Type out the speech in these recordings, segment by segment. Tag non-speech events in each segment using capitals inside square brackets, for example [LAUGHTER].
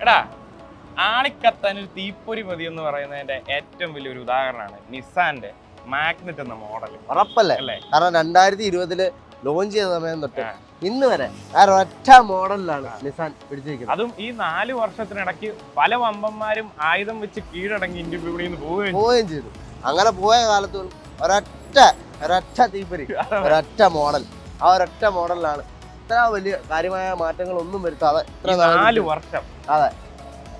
എടാ ആളിക്കത്താൻ ഒരു തീപ്പൊരി മതി എന്ന് പറയുന്നതിന്റെ ഏറ്റവും വലിയൊരു ഉദാഹരണമാണ് നിസാന്റെ മാഗ്നറ്റ് എന്ന മോഡൽ ഉറപ്പല്ലേ? അല്ലേ? കാരണം രണ്ടായിരത്തി ഇരുപതിൽ ലോഞ്ച് ചെയ്ത സമയം തൊട്ട്. ഇന്ന് വരെ ഒറ്റ മോഡലിലാണ് നിസാൻ പിടിച്ചിരിക്കുന്നത്. അതും ഈ നാല് വർഷത്തിനിടയ്ക്ക് പല വമ്പന്മാരും ആയുധം വെച്ച് കീഴടങ്ങി ഇന്ത്യൻ വിപണിയിൽ നിന്ന് പോവുകയും ചെയ്തു. പോവുകയും ചെയ്തു. അങ്ങനെ പോയ കാലത്ത് ഒരൊറ്റ ഒരൊറ്റ തീപ്പൊരി [LAUGHS] ഒരൊറ്റ മോഡൽ. ആ ഒരൊറ്റ മോഡലിലാണ് ഇത്ര വലിയ കാര്യമായ മാറ്റങ്ങളൊന്നും വരുത്താതെ ഇത്ര നാല് വർഷം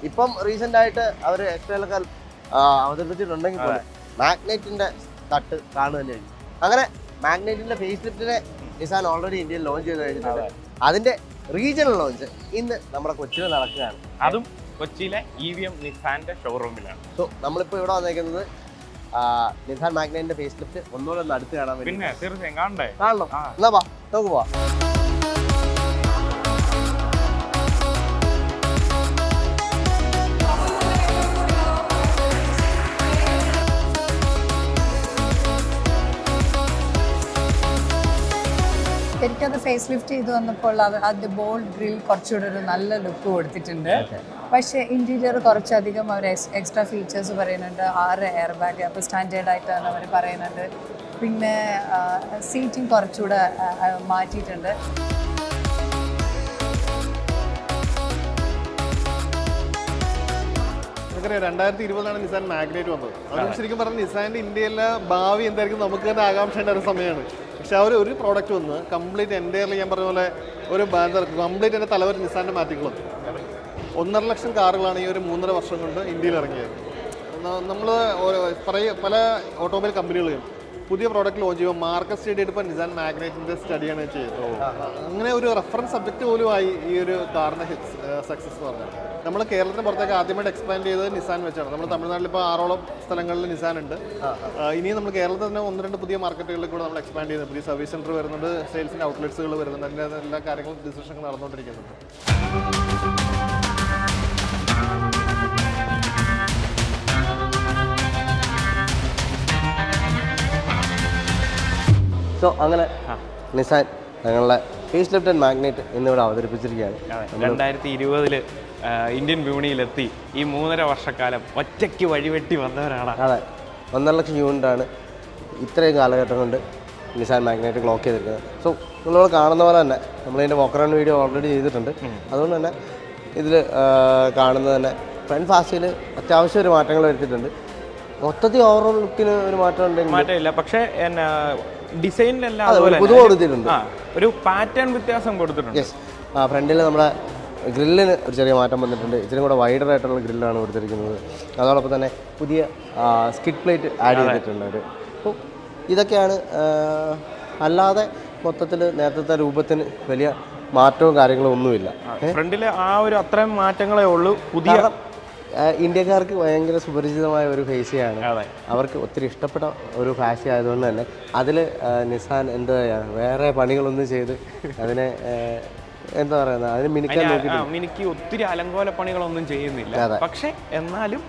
ഇപ്പം റീസെന്റ് ആയിട്ട് അവർ എക്സ്റ്റേലൊക്കെ അവതരിപ്പിച്ചിട്ടുണ്ടെങ്കിൽ പോലും മാഗ്നറ്റിന്റെ തട്ട് കാണുക തന്നെ അങ്ങനെ മാഗ്നറ്റിന്റെ ഫേസ് ലിഫ്റ്റിനെ നിസാൻ ഓൾറെഡി ഇന്ത്യയിൽ ലോഞ്ച് ചെയ്ത് കഴിഞ്ഞിട്ടുണ്ട്. അതിന്റെ റീജിയണൽ ലോഞ്ച് ഇന്ന് നമ്മുടെ കൊച്ചിയിൽ നടക്കുകയാണ്. അതും കൊച്ചിയിലെ ഇ വി എം നിസാന്റെ ഷോറൂമിലാണ് സോ നമ്മളിപ്പോൾ ഇവിടെ വന്നേക്കുന്നത് നിസാൻ മാഗ്നറ്റിന്റെ ഫേസ് ലിഫ്റ്റ് ഒന്നുകൂടെ ഒന്ന് അടുത്ത് കാണാൻ വേണ്ടി. പിന്നെ തീർച്ചയായും കാണണ്ടേ? കാണണം. എന്നാ വാ നമുക്ക് പോവാം. എനിക്കത് ഫേസ് ലിഫ്റ്റ് ചെയ്ത് വന്നപ്പോൾ അത് അതിന്റെ ബോൾഡ് ഗ്രിൽ കുറച്ചുകൂടെ ഒരു നല്ല ലുക്ക് കൊടുത്തിട്ടുണ്ട്. പക്ഷേ ഇന്റീരിയർ കുറച്ചധികം അവർ എക്സ്ട്രാ ഫീച്ചേഴ്സ് പറയുന്നുണ്ട്. ആറ് എയർ ബാഗ് അപ്പോൾ സ്റ്റാൻഡേർഡ് ആയിട്ടാണ് അവർ പറയുന്നുണ്ട്. പിന്നെ സീറ്റിംഗ് കുറച്ചുകൂടെ മാറ്റിയിട്ടുണ്ട്. നമുക്കറിയാം രണ്ടായിരത്തി ഇരുപതിലാണ് നിസാൻ മാഗ്നേറ്റ് വന്നത്. അതുകൊണ്ട് ശരിക്കും പറഞ്ഞാൽ നിസാന്റെ ഇന്ത്യയിലെ ഭാവി എന്തായിരിക്കും നമുക്ക് തന്നെ ആകാംക്ഷയുടെ ഒരു സമയമാണ്. പക്ഷെ അവർ ഒരു പ്രോഡക്റ്റ് വന്ന് കംപ്ലീറ്റ് എന്റെ ഞാൻ പറഞ്ഞ പോലെ ഒരു കംപ്ലീറ്റ് എന്റെ തലവർ നിസാന്റെ മാറ്റിക്കളും ഒന്നര ലക്ഷം കാറുകളാണ് ഈ ഒരു മൂന്നര വർഷം കൊണ്ട് ഇന്ത്യയിൽ ഇറങ്ങിയത്. നമ്മൾ പല ഓട്ടോമൊബൈൽ കമ്പനികളും പുതിയ പ്രോഡക്റ്റ് ലോഞ്ച് ചെയ്യുമ്പോൾ മാർക്കറ്റ് സ്റ്റഡി എടുപ്പോൾ നിസാൻ മാഗ്നറ്റിന്റെ സ്റ്റഡിയാണ് ചെയ്തത്. അങ്ങനെ ഒരു റെഫറൻസ് സബ്ജക്റ്റ് പോലും ആയി ഈ ഒരു കാറിന്റെ സക്സസ് എന്ന് പറഞ്ഞാൽ. നമ്മൾ കേരളത്തിന് പുറത്തേക്ക് ആദ്യമായിട്ട് എക്സ്പാൻഡ് ചെയ്തത് നിസാൻ വെച്ചാണ്. നമ്മൾ തമിഴ്നാട്ടിൽ ഇപ്പോൾ ആറോളം സ്ഥലങ്ങളിൽ നിസാൻ ഉണ്ട്. ഇനി ഇനിയും നമ്മൾ കേരളത്തിൽ തന്നെ ഒന്ന് രണ്ട് പുതിയ മാർക്കറ്റുകളിൽ കൂടെ നമ്മൾ എക്സ്പാൻഡ് ചെയ്യുന്നത് പുതിയ സർവീസ് സെന്റർ വരുന്നുണ്ട് സെയിൽസിന്റെ ഔട്ട്ലെറ്റ്സുകൾ വരുന്നുണ്ട്. അതിന്റെ എല്ലാ കാര്യങ്ങളും ഡിസിഷനൊക്കെ നടന്നുകൊണ്ടിരിക്കുന്നുണ്ട്. സോ അങ്ങനെ നിസാൻ ഞങ്ങളുടെ ഫേസ് ലിഫ്റ്റ് ആൻഡ് മാഗ്നറ്റ് എന്നിവിടെ അവതരിപ്പിച്ചിരിക്കുകയാണ്. രണ്ടായിരത്തി ഇരുപതിൽ ഇന്ത്യൻ വിപണിയിലെത്തി. ഈ മൂന്നര വർഷക്കാലം ഒറ്റയ്ക്ക് വഴിവെട്ടി വന്നവരാണ്. അതെ ഒന്നര ലക്ഷം യൂണിറ്റാണ് ഇത്രയും കാലഘട്ടം കൊണ്ട് നിസാൻ മാഗ്നറ്റ് ക്ലോക്ക് ചെയ്തിരിക്കുന്നത്. സോ നമ്മൾ കാണുന്ന പോലെ തന്നെ നമ്മളതിന്റെ വോക്കറൺ വീഡിയോ ഓൾറെഡി ചെയ്തിട്ടുണ്ട്. അതുകൊണ്ട് തന്നെ ഇതിൽ കാണുന്നത് തന്നെ ഫ്രണ്ട് ഫാസ്റ്റിൽ അത്യാവശ്യം ഒരു മാറ്റങ്ങൾ വരുത്തിയിട്ടുണ്ട്. മൊത്തത്തിൽ ഓവറോൾ ലുക്കിന് ഒരു മാറ്റം ഉണ്ടെങ്കിൽ മാറ്റമില്ല. പക്ഷേ എന്നാ ഡിസൈനിലെല്ലാം അതെ, ഒരു അതുപോലെ പുതു കൊടുത്തിട്ടുണ്ട്. ഒരു പാറ്റേൺ വ്യത്യാസം കൊടുത്തിട്ടുണ്ട്. യെസ് ഫ്രണ്ടിൽ നമ്മുടെ ഗ്രില്ലിന് ഒരു ചെറിയ മാറ്റം വന്നിട്ടുണ്ട്. ഇച്ചിരി കൂടെ വൈഡർ ആയിട്ടുള്ള ഗ്രില്ലാണ് കൊടുത്തിരിക്കുന്നത്. അതോടൊപ്പം തന്നെ പുതിയ സ്കിഡ് പ്ലേറ്റ് ആഡ് ചെയ്തിട്ടുണ്ട് അവർ അപ്പോൾ ഇതൊക്കെയാണ് അല്ലാതെ മൊത്തത്തിൽ നേരത്തെ രൂപത്തിന് വലിയ മാറ്റവും കാര്യങ്ങളും ഒന്നുമില്ല. ഫ്രണ്ടിൽ ആ ഒരു അത്രയും മാറ്റങ്ങളേ ഉള്ളൂ. പുതിയ ഇന്ത്യക്കാർക്ക് ഭയങ്കര സുപരിചിതമായ ഒരു ഫേസിയാണ് അവർക്ക് ഒത്തിരി ഇഷ്ടപ്പെട്ട ഒരു ഫാഷി ആയതുകൊണ്ട് തന്നെ അതിൽ നിസാൻ എന്താ പറയുക വേറെ പണികളൊന്നും ചെയ്ത് അതിനെ എന്താ പറയുന്നത് അതിന് മിനിക്കാൻ മിനുക്കി ഒത്തിരി അലങ്കോല പണികളൊന്നും ചെയ്യുന്നില്ല. പക്ഷെ എന്നാലും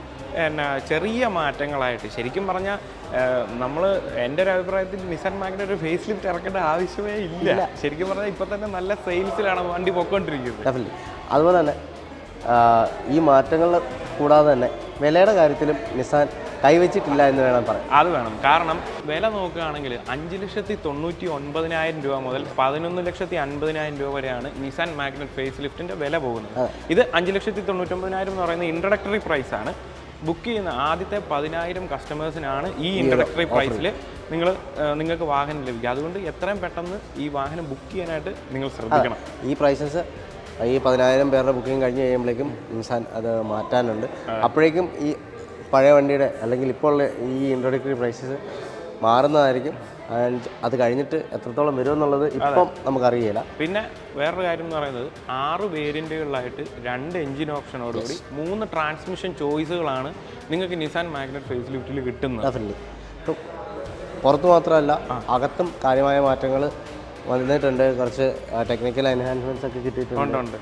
എന്നാ ചെറിയ മാറ്റങ്ങളായിട്ട് ശരിക്കും പറഞ്ഞാൽ നമ്മൾ എന്റെ ഒരു അഭിപ്രായത്തിൽ നിസാൻ മാഗ്നറ്റ് ഒരു ഫേസ് ലിഫ്റ്റ് ഇറക്കേണ്ട ആവശ്യമേ ഇല്ല. ശരിക്കും പറഞ്ഞാൽ ഇപ്പം തന്നെ നല്ല സെയിൽസിലാണ് വണ്ടി പൊക്കോണ്ടിരിക്കുന്നത്. ഡെഫിനറ്റ്ലി അതുപോലെ തന്നെ ഈ മാറ്റങ്ങൾ കൂടാതെ തന്നെ വിലയുടെ കാര്യത്തിലും നിസാൻ കൈവച്ചിട്ടില്ല എന്ന് വേണം പറയാം അത് വേണം. കാരണം വില നോക്കുകയാണെങ്കിൽ അഞ്ച് ലക്ഷത്തി തൊണ്ണൂറ്റി ഒൻപതിനായിരം രൂപ മുതൽ പതിനൊന്ന് ലക്ഷത്തി അൻപതിനായിരം രൂപ വരെയാണ് നിസാൻ മാഗ്നറ്റ് ഫേസ് ലിഫ്റ്റിന്റെ വില പോകുന്നത്. ഇത് അഞ്ച് ലക്ഷത്തി തൊണ്ണൂറ്റൊമ്പതിനായിരം എന്ന് പറയുന്ന ഇൻട്രഡക്ടറി പ്രൈസ് ആണ്. ബുക്ക് ചെയ്യുന്ന ആദ്യത്തെ പതിനായിരം കസ്റ്റമേഴ്സിനാണ് ഈ ഇൻട്രഡക്ടറി പ്രൈസിൽ നിങ്ങൾ നിങ്ങൾക്ക് വാഹനം ലഭിക്കുക. അതുകൊണ്ട് എത്രയും പെട്ടെന്ന് ഈ വാഹനം ബുക്ക് ചെയ്യാനായിട്ട് നിങ്ങൾ ശ്രദ്ധിക്കണം. ഈ പ്രൈസസ് ഈ പതിനായിരം പേരുടെ ബുക്കിംഗ് കഴിഞ്ഞ് കഴിയുമ്പോഴേക്കും നിസാൻ അത് മാറ്റാനുണ്ട്. അപ്പോഴേക്കും ഈ പഴയ വണ്ടിയുടെ അല്ലെങ്കിൽ ഇപ്പോൾ ഉള്ള ഈ ഇൻട്രോഡക്ടറി പ്രൈസസ് മാറുന്നതായിരിക്കും. ആൻഡ് അത് കഴിഞ്ഞിട്ട് എത്രത്തോളം വരും എന്നുള്ളത് ഇപ്പം നമുക്കറിയില്ല പിന്നെ വേറൊരു കാര്യം എന്ന് പറയുന്നത് ആറ് വേരിയന്റുകളിലായിട്ട് രണ്ട് എഞ്ചിൻ ഓപ്ഷനോടുകൂടി മൂന്ന് ട്രാൻസ്മിഷൻ ചോയ്സുകളാണ് നിങ്ങൾക്ക് നിസാൻ മാഗ്നറ്റ് ഫേസ് ലിഫ്റ്റിൽ കിട്ടുന്നത് പുറത്ത് മാത്രമല്ല അകത്തും കാര്യമായ മാറ്റങ്ങൾ വന്നിട്ടുണ്ട് കുറച്ച് ടെക്നിക്കൽ എൻഹാൻസ്മെന്റ്സ് ഒക്കെ കിട്ടിയിട്ടുണ്ട്.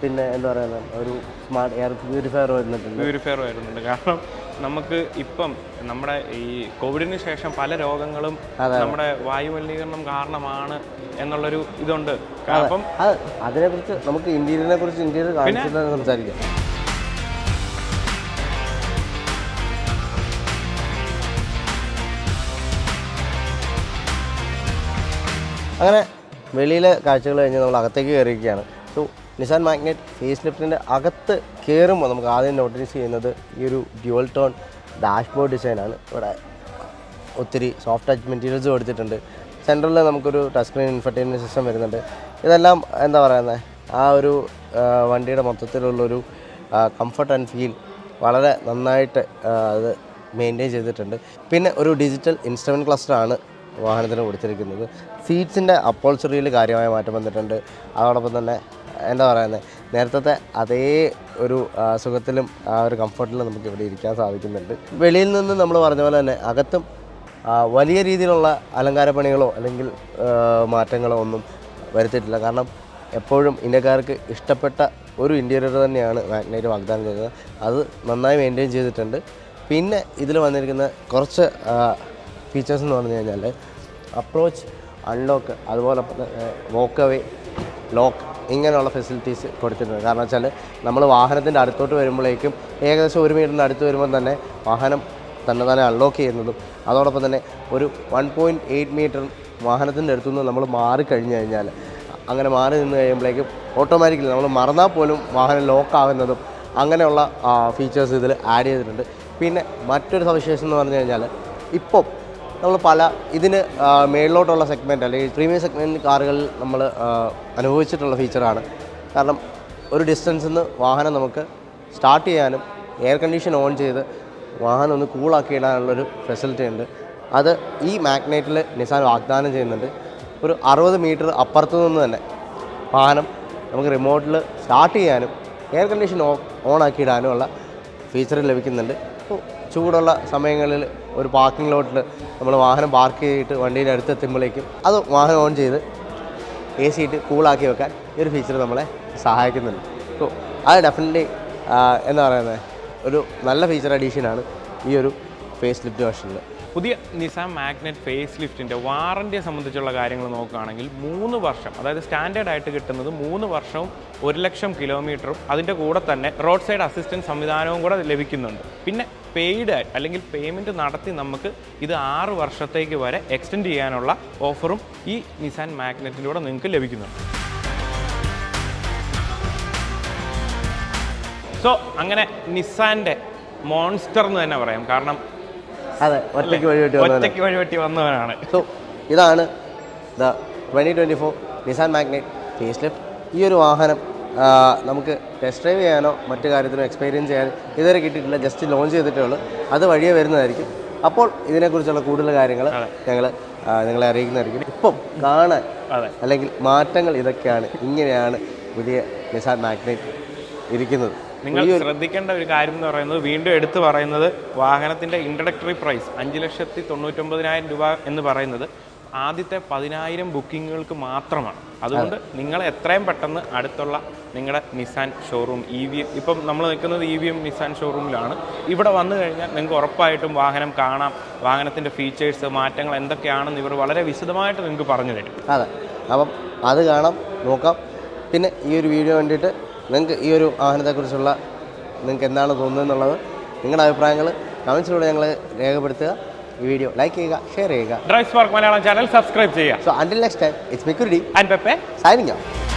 പിന്നെ എന്താ പറയുക ഒരു സ്മാർട്ട് എയർ പ്യൂരിഫയർ വരുന്നുണ്ട്. പ്യൂരിഫയർ വരുന്നുണ്ട്. കാരണം നമുക്ക് ഇപ്പം നമ്മുടെ ഈ കോവിഡിന് ശേഷം പല രോഗങ്ങളും നമ്മുടെ വായുമലിനീകരണം കാരണമാണ് എന്നുള്ളൊരു ഇതുണ്ട്. അപ്പം അത് അതിനെക്കുറിച്ച് നമുക്ക് ഇന്ത്യയിലെ കുറിച്ച് ഇന്ത്യയിൽ കാണിച്ചിട്ട് സംസാരിക്കാം. അങ്ങനെ വെളിയിലെ കാഴ്ചകൾ കഴിഞ്ഞ് നമ്മൾ അകത്തേക്ക് കയറിയിരിക്കുകയാണ്. സോ നിസാൻ മാഗ്നറ്റ് ഫേസ് ലിഫ്റ്റിന്റെ അകത്ത് കയറുമ്പോൾ നമുക്ക് ആദ്യം നോട്ടീസ് ചെയ്യുന്നത് ഈ ഒരു ഡ്യുവൽ ടോൺ ഡാഷ്ബോർഡ് ഡിസൈനാണ് ഇവിടെ ഒത്തിരി സോഫ്റ്റ് ടച്ച് മെറ്റീരിയൽസ് കൊടുത്തിട്ടുണ്ട് സെന്ററിൽ നമുക്കൊരു ടച്ച് സ്ക്രീൻ ഇൻഫർടൈൻമെന്റ് സിസ്റ്റം വരുന്നുണ്ട്. ഇതെല്ലാം എന്താ പറയുന്നത് ആ ഒരു വണ്ടിയുടെ മൊത്തത്തിലുള്ളൊരു കംഫർട്ട് ആൻഡ് ഫീൽ വളരെ നന്നായിട്ട് അത് മെയിന്റെയിൻ ചെയ്തിട്ടുണ്ട്. പിന്നെ ഒരു ഡിജിറ്റൽ ഇൻസ്ട്രുമെന്റ് ക്ലസ്റ്ററാണ് വാഹനത്തിന് കൊടുത്തിരിക്കുന്നത് സീറ്റ്സിന്റെ അപ്പോൾസറിയിൽ കാര്യമായ മാറ്റം വന്നിട്ടുണ്ട്. അതോടൊപ്പം തന്നെ എന്താ പറയുന്നത് നേരത്തെ അതേ ഒരു സുഖത്തിലും ആ ഒരു കംഫർട്ടിലും നമുക്ക് ഇവിടെ ഇരിക്കാൻ സാധിക്കുന്നുണ്ട്. വെളിയിൽ നിന്ന് നമ്മൾ പറഞ്ഞ പോലെ തന്നെ അകത്തും വലിയ രീതിയിലുള്ള അലങ്കാര പണികളോ അല്ലെങ്കിൽ മാറ്റങ്ങളോ ഒന്നും വരുത്തിയിട്ടില്ല. കാരണം എപ്പോഴും ഇന്ത്യക്കാർക്ക് ഇഷ്ടപ്പെട്ട ഒരു ഇന്റീരിയർ തന്നെയാണ് മാഗ്നൈറ്റ് വാഗ്ദാനം ചെയ്തത്. അത് നന്നായി മെയിന്റെയിൻ ചെയ്തിട്ടുണ്ട്. പിന്നെ ഇതിൽ വന്നിരിക്കുന്ന കുറച്ച് ഫീച്ചേഴ്സ് എന്ന് പറഞ്ഞു കഴിഞ്ഞാൽ അപ്രോച്ച് അൺലോക്ക് അതുപോലെ വോക്ക് അവേ ലോക്ക് ഇങ്ങനെയുള്ള ഫെസിലിറ്റീസ് കൊടുത്തിട്ടുണ്ട്. കാരണം വെച്ചാൽ നമ്മൾ വാഹനത്തിന്റെ അടുത്തോട്ട് വരുമ്പോഴേക്കും ഏകദേശം ഒരു മീറ്ററിന്റെ അടുത്ത് വരുമ്പോൾ തന്നെ വാഹനം തന്നെ തന്നെ അൺലോക്ക് ചെയ്യുന്നതും അതോടൊപ്പം തന്നെ ഒരു വൺ പോയിന്റ് എയ്റ്റ് മീറ്റർ വാഹനത്തിന്റെ അടുത്തുനിന്ന് നമ്മൾ മാറി മാറിക്കഴിഞ്ഞ് കഴിഞ്ഞാൽ അങ്ങനെ മാറി നിന്ന് കഴിയുമ്പോഴേക്കും ഓട്ടോമാറ്റിക്കലി നമ്മൾ മറന്നാൽ പോലും വാഹനം ലോക്ക് ആവുന്നതും അങ്ങനെയുള്ള ഫീച്ചേഴ്സ് ഇതിൽ ആഡ് ചെയ്തിട്ടുണ്ട്. പിന്നെ മറ്റൊരു സവിശേഷം എന്ന് പറഞ്ഞു കഴിഞ്ഞാൽ ഇപ്പം നമ്മൾ പല ഇതിന് മേളിലോട്ടുള്ള സെഗ്മെന്റ് അല്ലെങ്കിൽ പ്രീമിയം സെഗ്മെന്റ് കാറുകളിൽ നമ്മൾ അനുഭവിച്ചിട്ടുള്ള ഫീച്ചറാണ് കാരണം ഒരു ഡിസ്റ്റൻസിൽ നിന്ന് വാഹനം നമുക്ക് സ്റ്റാർട്ട് ചെയ്യാനും എയർ കണ്ടീഷൻ ഓൺ ചെയ്ത് വാഹനം ഒന്ന് കൂളാക്കി ഇടാനുള്ളൊരു ഫെസിലിറ്റി ഉണ്ട്. അത് ഈ മാഗ്നൈറ്റിൽ നിസാൻ വാഗ്ദാനം ചെയ്യുന്നുണ്ട്. ഒരു അറുപത് മീറ്റർ അപ്പുറത്തു നിന്ന് തന്നെ വാഹനം നമുക്ക് റിമോട്ടിൽ സ്റ്റാർട്ട് ചെയ്യാനും എയർ കണ്ടീഷൻ ഓൺ ആക്കി ഇടാനുമുള്ള ഫീച്ചർ ലഭിക്കുന്നുണ്ട്. ചൂടുള്ള സമയങ്ങളിൽ ഒരു പാർക്കിംഗ് ലോട്ടിൽ നമ്മൾ വാഹനം പാർക്ക് ചെയ്തിട്ട് വണ്ടിയുടെ അടുത്തെത്തുമ്പോഴേക്കും അത് വാഹനം ഓൺ ചെയ്ത് എ സി ഇട്ട് കൂളാക്കി വെക്കാൻ ഈ ഒരു ഫീച്ചർ നമ്മളെ സഹായിക്കുന്നുണ്ട്. സോ അത് ഡെഫിനറ്റ്ലി എന്താ പറയുന്നത് ഒരു നല്ല ഫീച്ചർ അഡീഷനാണ് ഈ ഒരു ഫേസ് ലിഫ്റ്റ് വേർഷനിൽ പുതിയ നിസാൻ മാഗ്നറ്റ് ഫേസ് ലിഫ്റ്റിന്റെ വാറന്റിയെ സംബന്ധിച്ചുള്ള കാര്യങ്ങൾ നോക്കുകയാണെങ്കിൽ മൂന്ന് വർഷം അതായത് സ്റ്റാൻഡേർഡ് ആയിട്ട് കിട്ടുന്നത് മൂന്ന് വർഷവും ഒരു ലക്ഷം കിലോമീറ്ററും അതിന്റെ കൂടെ തന്നെ റോഡ് സൈഡ് അസിസ്റ്റൻസ് സംവിധാനവും കൂടെ ലഭിക്കുന്നുണ്ട്. പിന്നെ പെയ്ഡ് അല്ലെങ്കിൽ പേയ്മെന്റ് നടത്തി നമുക്ക് ഇത് ആറ് വർഷത്തേക്ക് വരെ എക്സ്റ്റെൻഡ് ചെയ്യാനുള്ള ഓഫറും ഈ നിസാൻ മാഗ്നറ്റിലൂടെ നിങ്ങൾക്ക് ലഭിക്കുന്നുണ്ട്. സോ അങ്ങനെ നിസാന്റെ മോൺസ്റ്റർ എന്ന് തന്നെ പറയാം. കാരണം അതെ ഒറ്റയ്ക്ക് വഴി വെട്ടി ഒറ്റയ്ക്ക് വഴിവെട്ടി വന്നവനാണ്. സോ ഇതാണ് the twenty twenty four Nissan Magnite face lift ഈ ഒരു വാഹനം നമുക്ക് ടെസ്റ്റ് ഡ്രൈവ് ചെയ്യാനോ മറ്റു കാര്യത്തിനോ എക്സ്പീരിയൻസ് ചെയ്യാൻ ഇതുവരെ കിട്ടിയിട്ടില്ല. ജസ്റ്റ് ലോഞ്ച് ചെയ്തിട്ടേ ഉള്ളൂ. അത് വഴിയേ വരുന്നതായിരിക്കും. അപ്പോൾ ഇതിനെക്കുറിച്ചുള്ള കൂടുതൽ കാര്യങ്ങൾ ഞങ്ങൾ നിങ്ങളെ അറിയിക്കുന്നതായിരിക്കും. ഇപ്പം കാണാൻ. അല്ലെങ്കിൽ മാറ്റങ്ങൾ ഇതൊക്കെയാണ് ഇങ്ങനെയാണ് പുതിയ നിസാൻ മാഗ്നറ്റ് ഇരിക്കുന്നത്. നിങ്ങൾ ശ്രദ്ധിക്കേണ്ട ഒരു കാര്യം എന്ന് പറയുന്നത് വീണ്ടും എടുത്തു പറയുന്നത് വാഹനത്തിന്റെ ഇൻട്രഡക്ടറി പ്രൈസ് അഞ്ച് ലക്ഷത്തി തൊണ്ണൂറ്റൊമ്പതിനായിരം രൂപ എന്ന് പറയുന്നത് ആദ്യത്തെ പതിനായിരം ബുക്കിങ്ങുകൾക്ക് മാത്രമാണ്. അതുകൊണ്ട് നിങ്ങൾ എത്രയും പെട്ടെന്ന് അടുത്തുള്ള നിങ്ങളുടെ Nissan showroom E V M ഇപ്പം നമ്മൾ നിൽക്കുന്നത് ഇ വി എം നിസാൻ ഷോറൂമിലാണ് ഇവിടെ വന്നു കഴിഞ്ഞാൽ നിങ്ങൾക്ക് ഉറപ്പായിട്ടും വാഹനം കാണാം. വാഹനത്തിന്റെ ഫീച്ചേഴ്സ് മാറ്റങ്ങൾ എന്തൊക്കെയാണെന്ന് ഇവർ വളരെ വിശദമായിട്ട് നിങ്ങൾക്ക് പറഞ്ഞു തരും. അതെ. അപ്പം അത് കാണാം നോക്കാം. പിന്നെ ഈ ഒരു വീഡിയോ വേണ്ടിയിട്ട് നിങ്ങൾക്ക് ഈ ഒരു വാഹനത്തെക്കുറിച്ചുള്ള നിങ്ങൾക്ക് എന്താണ് തോന്നുന്നത് എന്നുള്ളത് നിങ്ങളുടെ അഭിപ്രായങ്ങൾ കമൻസിലൂടെ ഞങ്ങൾ രേഖപ്പെടുത്തുക. ഈ വീഡിയോ ലൈക്ക് ചെയ്യുക ഷെയർ ചെയ്യുക. Drive spark Malayalam channel subscribe ചെയ്യുക. So until next time it's മിക്കുരുടി and പെപ്പെ സൈനിങ് ഓഫ്